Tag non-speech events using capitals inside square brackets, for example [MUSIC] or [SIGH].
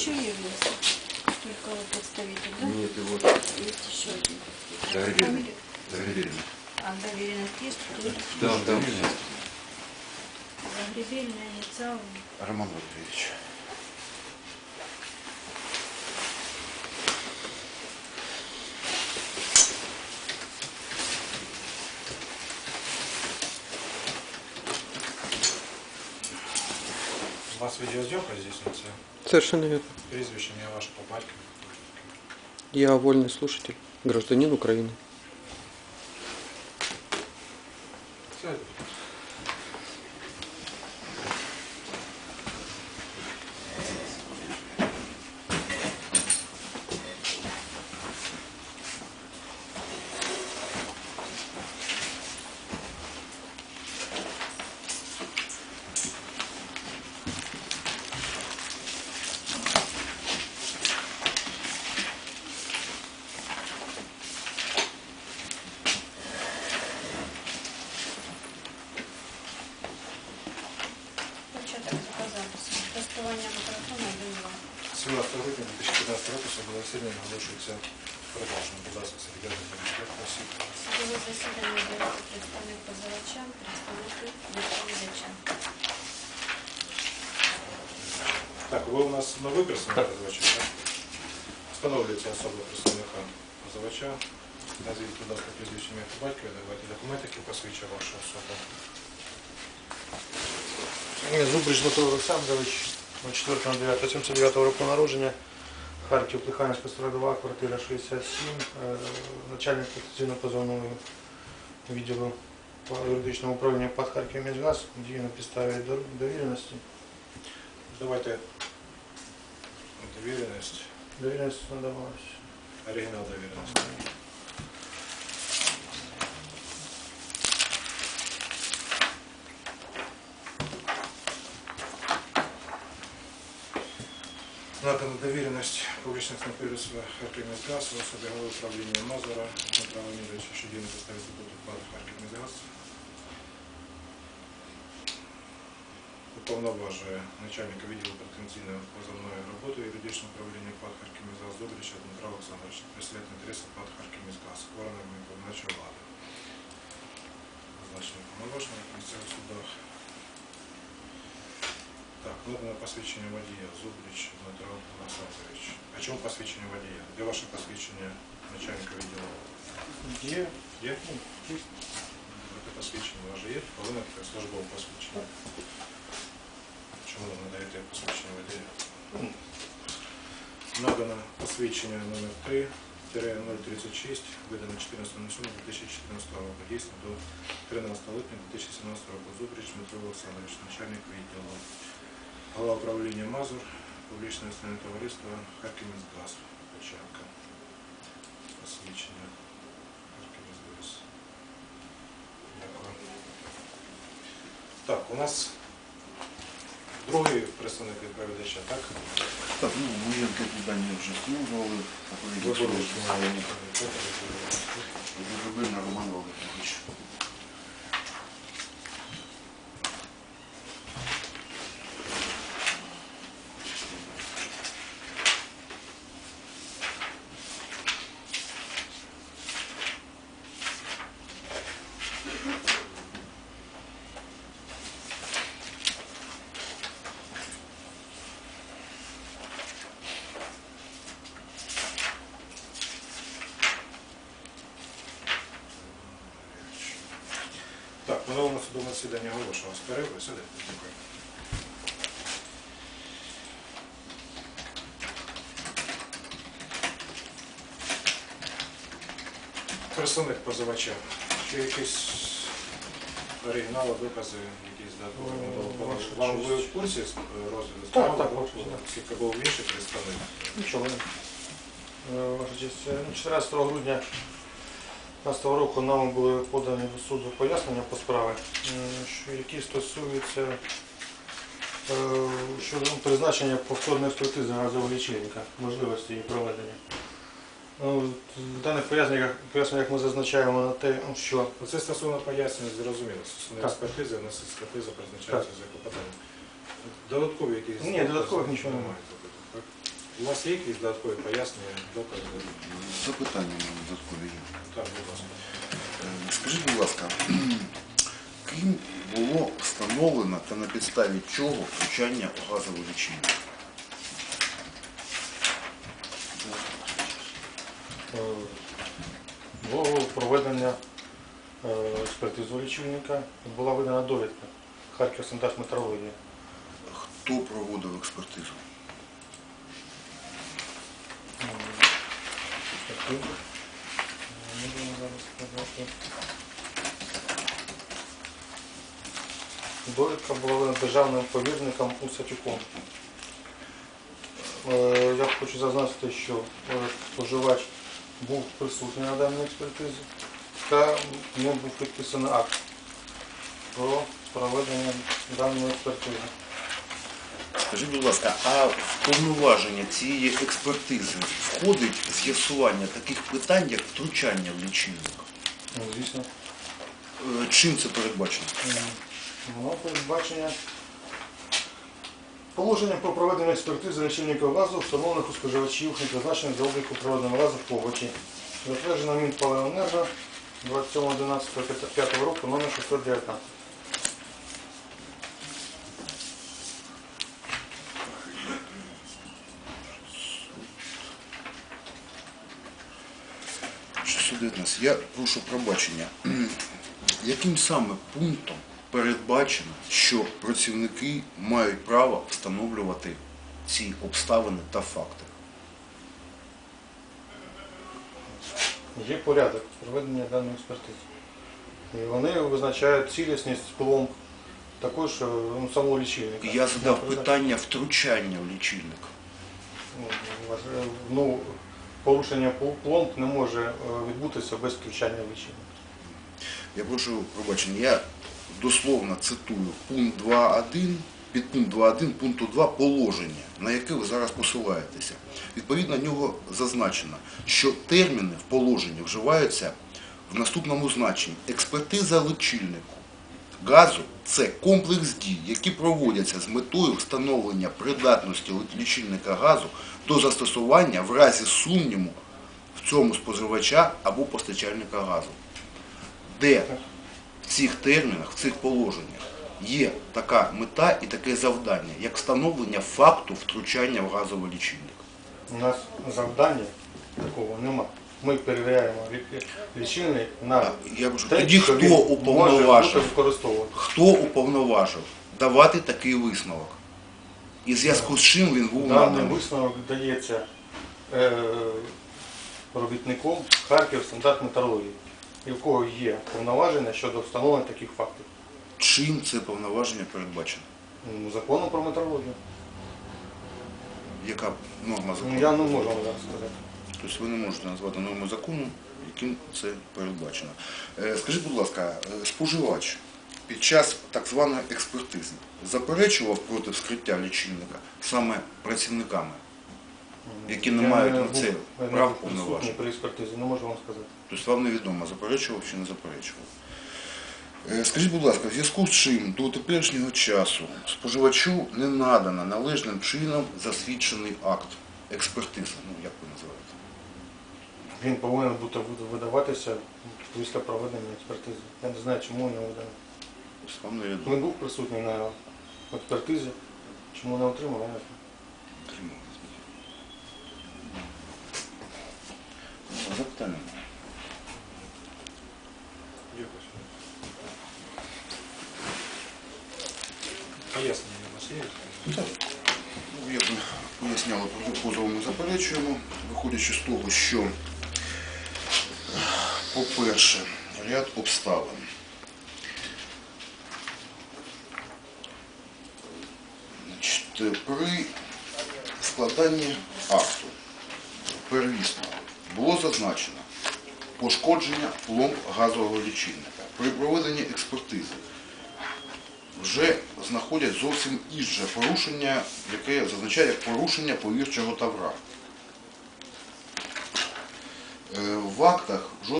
еще явился? Только вот представитель, да? Нет, его Есть еще один. Доверенный. Загребельный. А доверенность есть? Кто? Да, да, Загребельная инициал. Роман Валерьевич. У вас видеозйомка здійснюється? Совершенно верно. Призвище меня ваше по. Я вольный слушатель, гражданин Украины. Сядьте. 2015 року судове засідання оголошується продовженим. Будь ласка, Сергій Германович, просіть. Судове засідання береться представник позивача, представники відповідача. Так, ви у нас новий представник позивача, так? Встановлюється особа представника позивача. Назвіть, будь ласка, прізвище ім'я батькові, давайте документи, які посвідчує вашу особу. Зубрич Дмитро Олександрович, 04.09.79 року народження, Харків, Плеханівська, 42, квартира 67, е, начальник конституційно позовного відділу по юридичному управлінню ПАД Харків Міськгаз, дію на підставі до- довіреності. Давайте довіреність, Довіреність надавалась. оригінал довіреності. Надана довіреність публічних підприємств Харківміськгаз в особі голови управління Мазура Дмитра Леонідовича, що діє на підставі статуту ПАД Харківміськгаз. Уповноважує начальника відділу потенційної позовної роботи юридичного управління ПАД Харківміськгаз Добрича Дмитра Олександровича представляти інтереси ПАД Харківміськгаз органами виконавчої влади. Значно уповноваження в місцевих судах. Так, надано посвідчення водія Зубрич Дмитро Олександрович. А чому посвідчення водія? Де ваше посвідчення начальника відділу? Є. Є? Ну, є. Це посвідчення ваше є? Повинно таке службове посвідчення. Чому ви надаєте посвідчення водія? Надано посвідчення номер 3 036, видано 14.07.2014 року, дійсно до 13 липня 2017 року. Зубрич Дмитро Олександрович, начальник відділу, голова управління МАЗУР, публічне акціонерне товариство Харківміськгаз, Печатка. Посвідчення Харківміськгаз. Дякую. Так, у нас другий представник відповідача, так? Так, ну, такі дані вже встановлювали. Загребельний судове засідання оголошувалось. Перерви, сюди. Дякую. Представник позивача. Чи якісь оригінали, докази, якісь дати? О, ваша Вам ви в курсі з- розгляду справи? так, так. Скільки був інший представник? Нічого. Е, Ваша честь, е, ну, 14 грудня 2015 року нам були подані до суду пояснення по справі, які стосуються е, щодо призначення повторної експертизи газового лічильника, можливості її проведення. Ну, В даних поясненнях, поясненнях ми зазначаємо на те, що Ну, Це стосовно пояснення зрозуміло. Стосовно експертизи, у нас експертиза призначається за клопотанням. Додаткові якісь... Ні, додаткових нічого немає. У вас є якісь додаткові пояснення, докази? Запитання мене додаткові є. Так, будь ласка. Е, Скажіть, будь ласка, [CLEARS THROAT] ким було встановлено та на підставі чого втручання у газовий лічильник? Е, Було проведення е, експертизи лічильника, була видана довідка Харків Сантаж метрології. Хто проводив експертизу? Е, Можемо зараз сказати. Довідка була видана державним повірником Усатюком. Е, Я хочу зазначити, що е, споживач був присутній на даній експертизі та ним був підписаний акт про проведення даної експертизи. Скажіть, будь ласка, а в повноваження цієї експертизи входить з'ясування таких питань, як втручання в лічильник? Ну, Звісно, Е, Чим це передбачено? воно передбачення положення про проведення експертизи лічильників газу, встановлених у споживачів, не призначених за обліку проведеного газу в побуті. Затверджено Мінпалеонерго 27.11.5 року номер 619. Що 619. Я прошу пробачення. [CLEARS THROAT] Яким саме пунктом передбачено, що працівники мають право встановлювати ці обставини та факти? Є порядок проведення даної експертизи. І вони визначають цілісність пломб, також е, ну, самого лічильника. Я задав питання втручання в лічильник. Ну, порушення пл- пломб не може е, відбутися без включання в лічильник. Я прошу пробачення, я дословно цитую пункт 2.1, підпункт 2.1 пункту 2 положення, на яке ви зараз посилаєтеся. Відповідно нього зазначено, що терміни в положенні вживаються в наступному значенні. Експертиза лічильнику газу це комплекс дій, які проводяться з метою встановлення придатності лічильника газу до застосування в разі сумніву в цьому споживача або постачальника газу де в цих термінах, в цих положеннях є така мета і таке завдання, як встановлення факту втручання в газовий лічильник. У нас завдання такого нема. Ми перевіряємо лі- лічильник на Я кажу, те, тоді що хто він може бути уповноважив, використовувати. хто уповноважив давати такий висновок? І в зв'язку з чим він був Даний наданий? висновок дається е, робітником Харків стандарт метрології, і в кого є повноваження щодо встановлення таких фактів. Чим це повноваження передбачено? Ну, Законом про метрологію. Яка норма Ну, закону? Я не можу вам зараз сказати. Тобто ви не можете назвати норму закону, яким це передбачено. Е, Скажіть, будь ласка, е, споживач під час так званої експертизи заперечував проти вскриття лічильника саме працівниками, які не Я мають на це прав повноважень. при експертизі, не можу вам сказати. Тобто вам невідомо, заперечував чи не заперечував. Е, Скажіть, будь ласка, в зв'язку з чим до теперішнього часу споживачу не надано належним чином засвідчений акт експертизи, ну як ви називаєте? Він повинен бути видаватися після проведення експертизи. Я не знаю, чому не видано. Тобто. Він був присутній на експертизі, чому не отримав, я не знаю. Запитання. Пояснення у є? Так. Ну, ми позову ми заперечуємо, виходячи з того, що, по-перше, ряд обставин. При складанні акту первісного було зазначено пошкодження пломб газового лічильника. При проведенні експертизи вже знаходять зовсім інше порушення, яке зазначає порушення повірчого тавра. Е, В актах